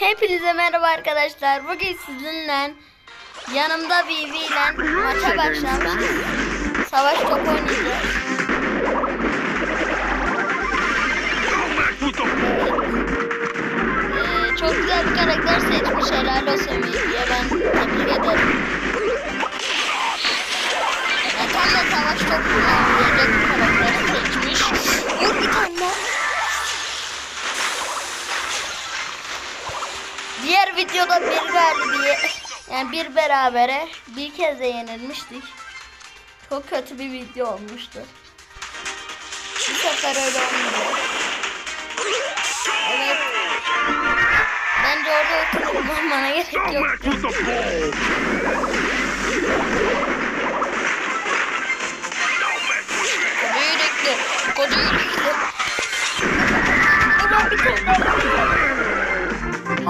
Hepinize merhaba arkadaşlar. Bugün sizinle yanımda Vivi ile maça başlamıştık. Savaş topu oynayacağız. Ee, çok güzel bir karakter seçmiş. Helal olsun Vivi'ye. Ben tebrik ederim. Tam da savaş topuna oynayacak bir karakteri seçmiş. Vur bir tane Diğer videoda bir galibiyet yani bir berabere bir kez de yenilmiştik. Çok kötü bir video olmuştu. Bu sefer öyle olmuyor. Evet. Bence orada oturup olmana gerek yok. Koca yürekli. Koca yürekli. Ulan bir tane daha.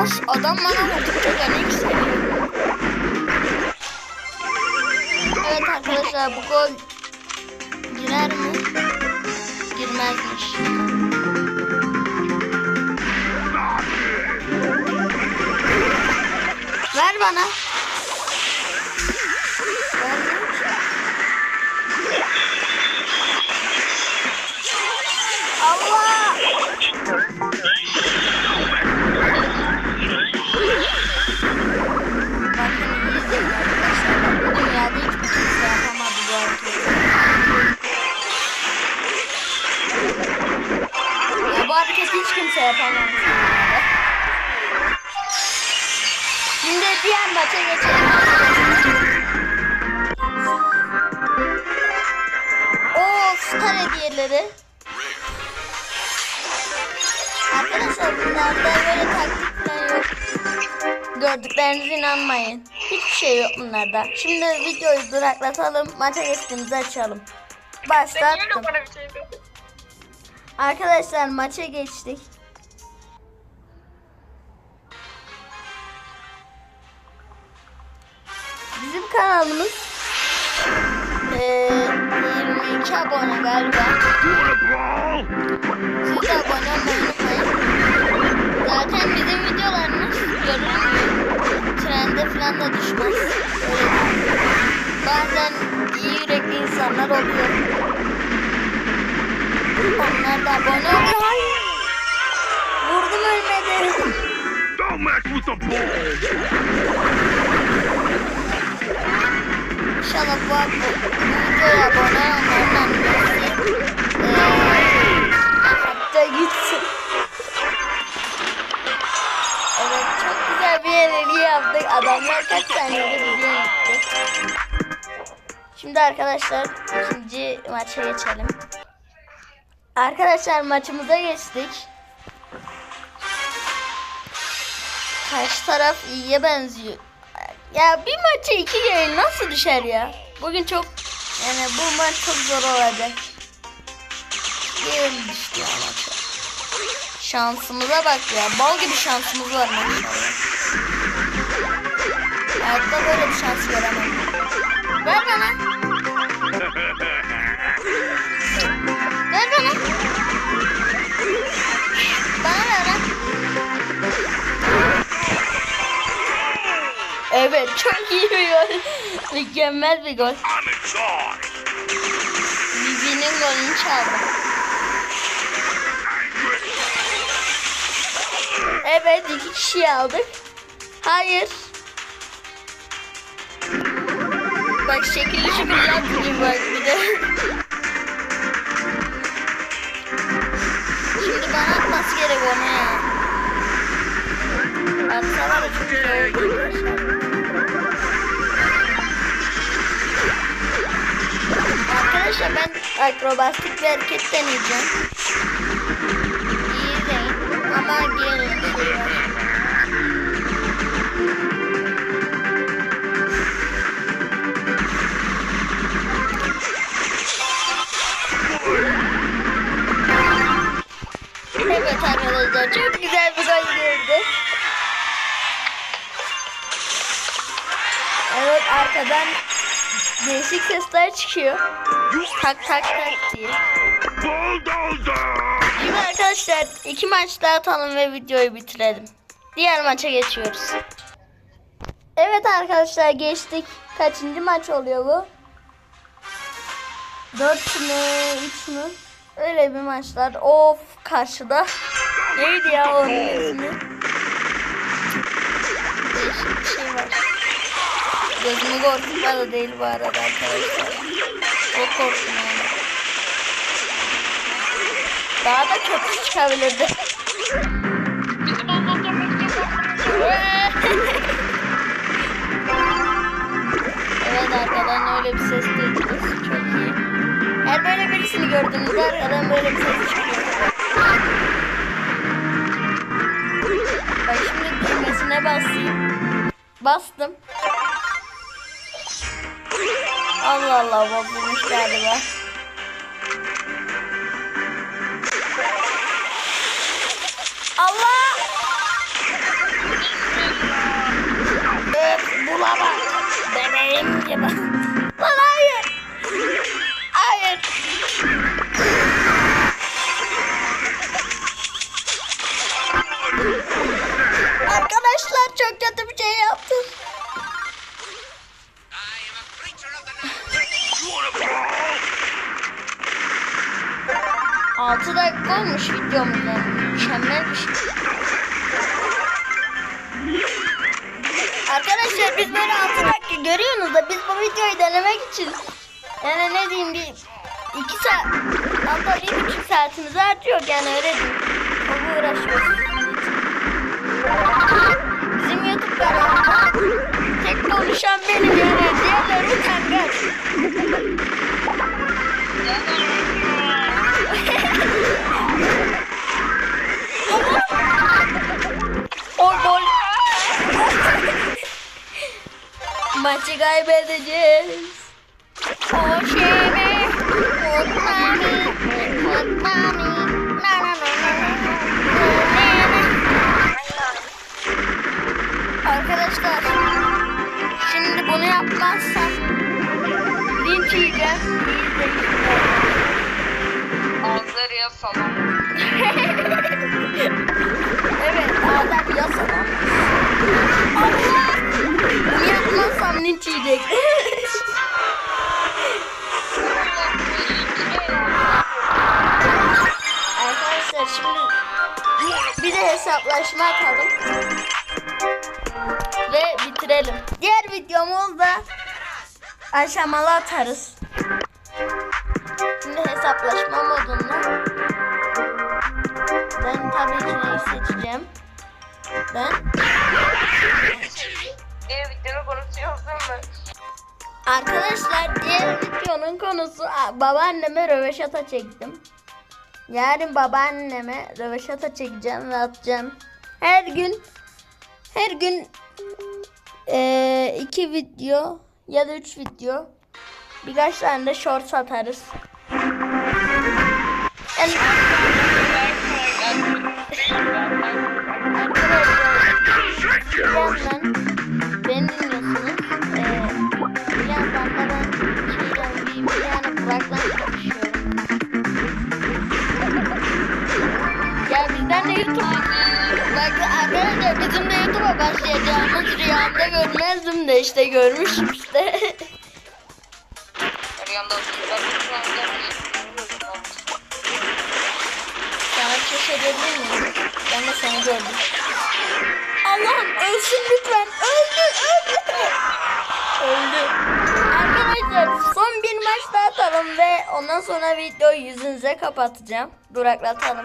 As adam bana vurdukça canı yükseliyor. Evet arkadaşlar bu gol girer mi? Girmezmiş. Ver bana. Hediyeleri. Arkadaşlar bunlarda böyle taktik falan yok. Gördüklerinize inanmayın. Hiçbir şey yok bunlarda. Şimdi videoyu duraklatalım. Maça geçtiğimizi açalım. Başlattım. şey. Arkadaşlar maça geçtik. Bizim kanalımız 22 abone galiba. You want a brawl? Siz de abone olmayı. Zaten bizim videolarımız görünmüyor. Trende falan da düşmez. Bazen iyi yürekli insanlar oluyor. Onlar da abone oluyor. Hayır. Vurdum ölmedi. Don't mess with the ball. İnşallah bu, bu videoya abone olanlardan birisi hatta gitsin. Evet çok güzel bir yenilgi yaptık. Adamlar kaç saniyede biliyor gitti. Şimdi arkadaşlar ikinci maça geçelim. Arkadaşlar maçımıza geçtik. Karşı taraf iyiye benziyor. Ya bir maça iki yayın nasıl düşer ya? Bugün çok yani bu maç çok zor olacak. Yayın düştü ya maça. Şansımıza bak ya. Bal gibi şansımız var maşallah. Hayatta böyle bir şans veremem. Ver bana. Evet çok iyi bir gol. Mükemmel bir gol. Vivi'nin golünü çaldı. Evet iki kişi aldık. Hayır. Bak şekilli şükür yapmayayım bak bir de. Şimdi bana atması gerek onu ya. Atsalar çok. Arkadaşlar ben akrobastik bir hareket deneyeceğim. Değişik sesler çıkıyor. Tak tak tak diye. Şimdi arkadaşlar iki maç daha atalım ve videoyu bitirelim. Diğer maça geçiyoruz. Evet arkadaşlar geçtik. Kaçıncı maç oluyor bu? 4 mü 3 mü? Öyle bir maçlar. Of karşıda. Neydi ya onun ismi? Değişik bir şey var. Gözümü korkutma da değil bu arada arkadaşlar. Çok korktum yani. Daha da kötü çıkabilirdi. Bizim anlatamıyoruz. evet arkadan öyle bir ses duydunuz. Çok iyi. Her böyle birisini gördüğünüzde arkadan böyle bir ses çıkıyor. Ben şimdi düğmesine basayım. Bastım. Allah Allah bozulmuş galiba. Allah! Öf bulamam. Bebeğim gibi. 6 dakika olmuş videomuz yani. Mükemmel bir şey. Arkadaşlar biz böyle 6 dakika görüyorsunuz da biz bu videoyu denemek için yani ne diyeyim bir 2 saat hatta 1,5 saatimizi harcıyor yani öyle diyeyim. Çok uğraşıyoruz. Bizim YouTube kanalımda tek konuşan benim yani diğerleri utangaç. Maçı kaybedeceğiz. O şeyimi unutmami, unutmami. Na na na na na. Arkadaşlar şimdi bunu yapmazsam linç yiyeceğim. Anzarya salon. yiyecek. Arkadaşlar şimdi bir de hesaplaşma atalım. Ve bitirelim. Diğer videomuzda aşamalı atarız. Şimdi hesaplaşma modunda. Ben tabii ki neyi seçeceğim. Ben Diye videonun konuşuyorsun mu? Arkadaşlar diğer videonun konusu Aa, babaanneme röveşata çektim. Yarın babaanneme röveşata çekeceğim ve atacağım. Her gün her gün eee, iki video ya da üç video birkaç tane de short atarız. Yani rüyamda görmezdim de işte görmüşüm işte. Sana bir şey söyleyebilir miyim? Ben de seni gördüm. Allah'ım ölsün lütfen. Öldü, öldü. Öldü. Arkadaşlar son bir maç daha atalım ve ondan sonra videoyu yüzünüze kapatacağım. Duraklatalım.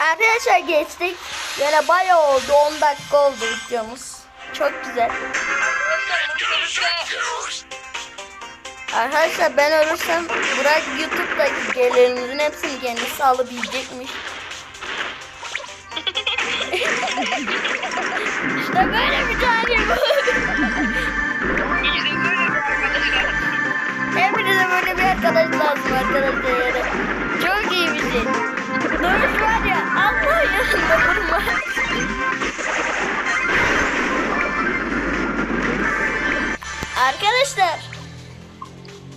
Arkadaşlar geçtik. Yine bayağı oldu. 10 dakika oldu videomuz. Çok güzel. Arkadaşlar ben ölürsem Burak YouTube'daki gelirinizin hepsini kendisi alıp yiyecekmiş. işte böyle bir tane bu. Hepinize böyle bir arkadaş lazım arkadaşlar Arkadaşlar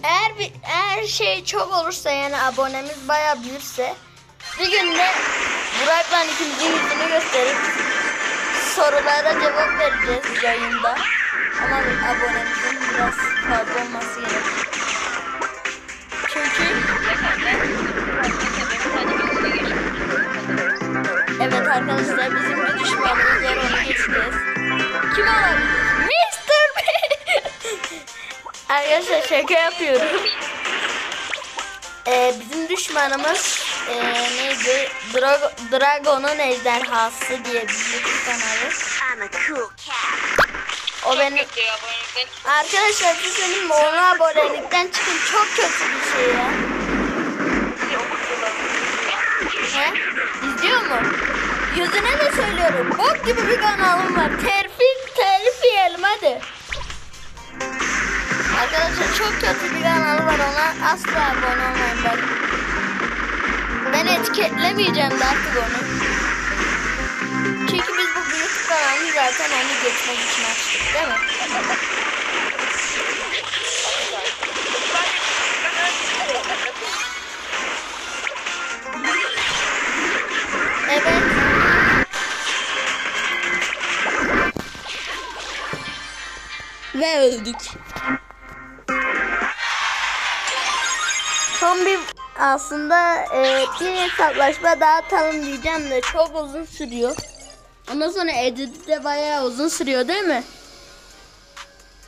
eğer bir eğer şey çok olursa yani abonemiz bayağı büyürse bir günde Burak'la ikimizin yüzünü gösterip sorulara cevap vereceğiz yayında. Ama abonemizin biraz fazla olması gerek. Çünkü evet arkadaşlar bizim bir düşmanımız var onu geçeceğiz. Kim olabilir? Mr. Arkadaşlar şaka yapıyorum. Ee, bizim düşmanımız ee, neydi? Dra- Dragon'un ejderhası diye bir kanalı. I'm a cool cat. O benim. Arkadaşlar siz benim ona abonelikten çıkın çok kötü bir şey ya. He? İzliyor mu? Yüzüne de söylüyorum. Bok gibi bir kanalım var. Terfi, telif yiyelim hadi. Arkadaşlar çok kötü bir kanalı var ona asla abone olmayın bak. Ben etiketlemeyeceğim de artık onu. Çünkü biz bu büyük kanalı zaten onu geçmek için açtık değil mi? Evet. Ve öldük. Son bir aslında e, bir hesaplaşma daha atalım diyeceğim de çok uzun sürüyor. Ondan sonra edit de bayağı uzun sürüyor değil mi?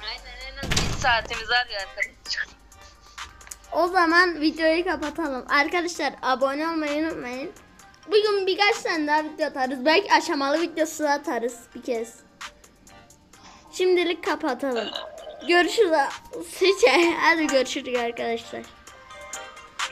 Aynen en az bir saatimiz arkadaşlar. O zaman videoyu kapatalım. Arkadaşlar abone olmayı unutmayın. Bugün birkaç tane daha video atarız. Belki aşamalı videosu atarız bir kez. Şimdilik kapatalım. Görüşürüz. Hadi görüşürüz arkadaşlar.